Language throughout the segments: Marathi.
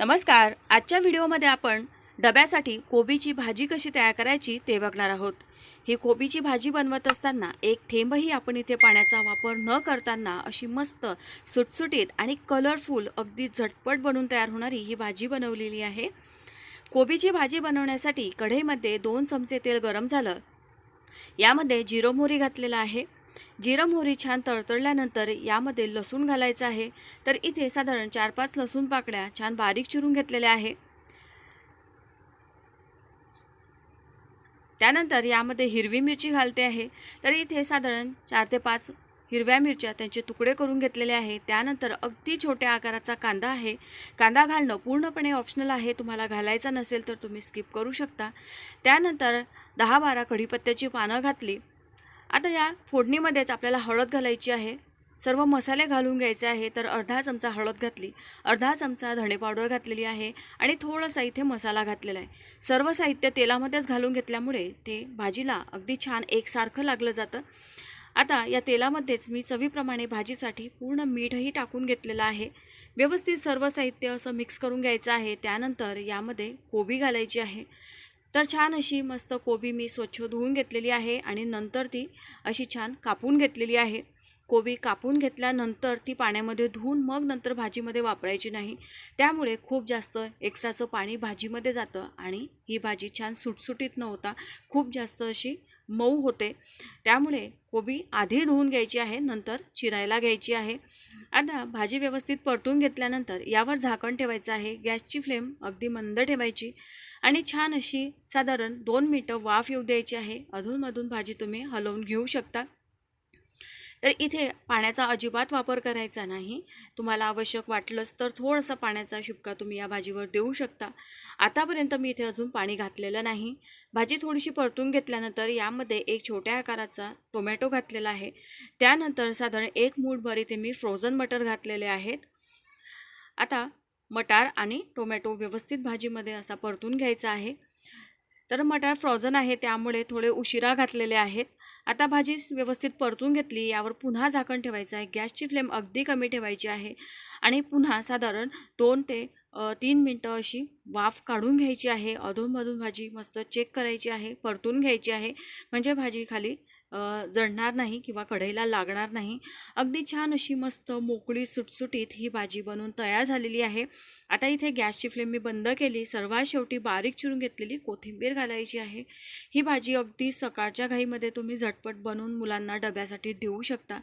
नमस्कार आजच्या व्हिडिओमध्ये आपण डब्यासाठी कोबीची भाजी कशी तयार करायची ते बघणार आहोत. ही कोबीची भाजी बनवत असताना एक थेंबही आपण इथे पाण्याचा वापर न करताना अशी मस्त सुटसुटीत आणि कलरफुल अगदी झटपट बनून तयार होणारी ही भाजी बनवलेली आहे. कोबीची भाजी बनवण्यासाठी कढईमध्ये दोन चमचे तेल गरम झालं. यामध्ये जिरो मोहरी घातलेलं आहे. जिरं मोहरी छान तळतळल्यानंतर यामध्ये लसूण घालायचं आहे. तर इथे साधारण चार पाच लसूण पाकड्या छान बारीक चिरून घेतलेल्या आहे. त्यानंतर यामध्ये हिरवी मिरची घालते आहे. तर इथे साधारण चार ते पाच हिरव्या मिरच्या त्यांचे तुकडे करून घेतलेले आहे. त्यानंतर अगदी छोट्या आकाराचा कांदा आहे. कांदा घालणं पूर्णपणे ऑप्शनल आहे. तुम्हाला घालायचा नसेल तर तुम्ही स्किप करू शकता. त्यानंतर दहा बारा कढीपत्त्याची पानं घातली. आता या फोडणीमध्येच आपल्याला हळद घालायची आहे. सर्व मसाले घालून घ्यायचे आहे तर अर्धा चमचा हळद घातली अर्धा चमचा धणे पावडर घातलेली आहे आणि थोडासा इथे मसाला घातलेला आहे. सर्व साहित्य तेलामध्येच घालून घेतल्यामुळे ते भाजीला अगदी छान एकसारखं लागलं जातं. आता या तेलामध्येच मी चवीप्रमाणे भाजीसाठी पूर्ण मीठही टाकून घेतलेलं आहे. व्यवस्थित सर्व साहित्य असं मिक्स करून घ्यायचं आहे. त्यानंतर यामध्ये कोबी घालायची आहे. तर छान अशी मस्त कोबी मी स्वच्छ धुवून घेतलेली आहे आणि नंतर ती अशी छान कापून घेतलेली आहे. कोबी कापून घेतल्यानंतर ती पाण्यामध्ये धुवून मग नंतर भाजीमध्ये वापरायची नाही. त्यामुळे खूप जास्त एक्स्ट्राचं पाणी भाजीमध्ये जातं आणि ही भाजी छान सुटसुटीत न होता खूप जास्त अशी मऊ होते. त्यामुळे कोबी आधी धुवून घ्यायची आहे नंतर चिरायला घ्यायची आहे. आता भाजी व्यवस्थित परतून घेतल्यानंतर यावर झाकण ठेवायचं आहे. गॅसची फ्लेम अगदी मंद ठेवायची आणि छान अशी साधारण दोन मिनटं वाफ येऊ द्यायची आहे. अधूनमधून भाजी तुम्ही हलवून घेऊ शकता. तर इथे पाण्याचा अजिबात वापर करायचा नाही. तुम्हाला आवश्यक वाटलंच तर थोडंसं पाण्याचा शिपका तुम्ही या भाजीवर देऊ शकता. आतापर्यंत मी इथे अजून पाणी घातलेलं नाही. भाजी थोडीशी परतून घेतल्यानंतर यामध्ये एक छोट्या आकाराचा टोमॅटो घातलेला आहे. त्यानंतर साधारण एक मूठभर इथे मी फ्रोझन मटर घातलेले आहेत. आता मटार आणि टोमॅटो व्यवस्थित भाजीमध्ये असा परतून घ्यायचा आहे. तर मटार फ्रॉझन आहे त्यामुळे थोडे उशिरा घातलेले आहेत. आता भाजी व्यवस्थित परतून घेतली यावर पुन्हा झाकण ठेवायचं आहे. गॅसची फ्लेम अगदी कमी ठेवायची आहे. आणि पुन्हा साधारण दोन ते तीन मिनटं अशी वाफ काढून घ्यायची आहे. अधूनमधून भाजी मस्त चेक करायची आहे. परतून घ्यायची आहे. म्हणजे भाजी खाली जळणार नाही किंवा कढईला लागणार नाही. अगदी छान अशी मस्त मोकळी सुटसुटीत ही भाजी बनवून तयार झालेली आहे. आता इथे गॅसची फ्लेम मी बंद केली. सर्वात शेवटी बारीक चिरून घेतलेली कोथिंबीर घालायची आहे. ही भाजी अगदी सकाळच्या घाईमध्ये तुम्ही झटपट बनवून मुलांना डब्यासाठी देऊ शकता.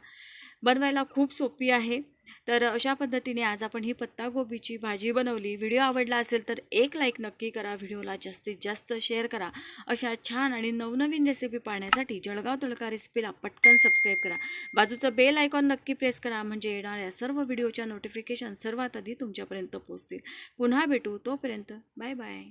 बनवायला खूप सोपी आहे. तर अशा पद्धतीने आज आपण ही पत्तागोबीची भाजी बनवली. व्हिडिओ आवडला असेल तर एक लाईक नक्की करा. व्हिडिओला जास्तीत जास्त शेअर करा. अशा छान आणि नवनवीन रेसिपी पाहण्यासाठी जळगाव तडका रेसिपीला पटकन सबस्क्राईब करा. बाजूचं बेल आयकॉन नक्की प्रेस करा. म्हणजे येणाऱ्या सर्व व्हिडिओच्या नोटिफिकेशन सर्वात आधी तुमच्यापर्यंत पोहोचतील. पुन्हा भेटू. तोपर्यंत बाय बाय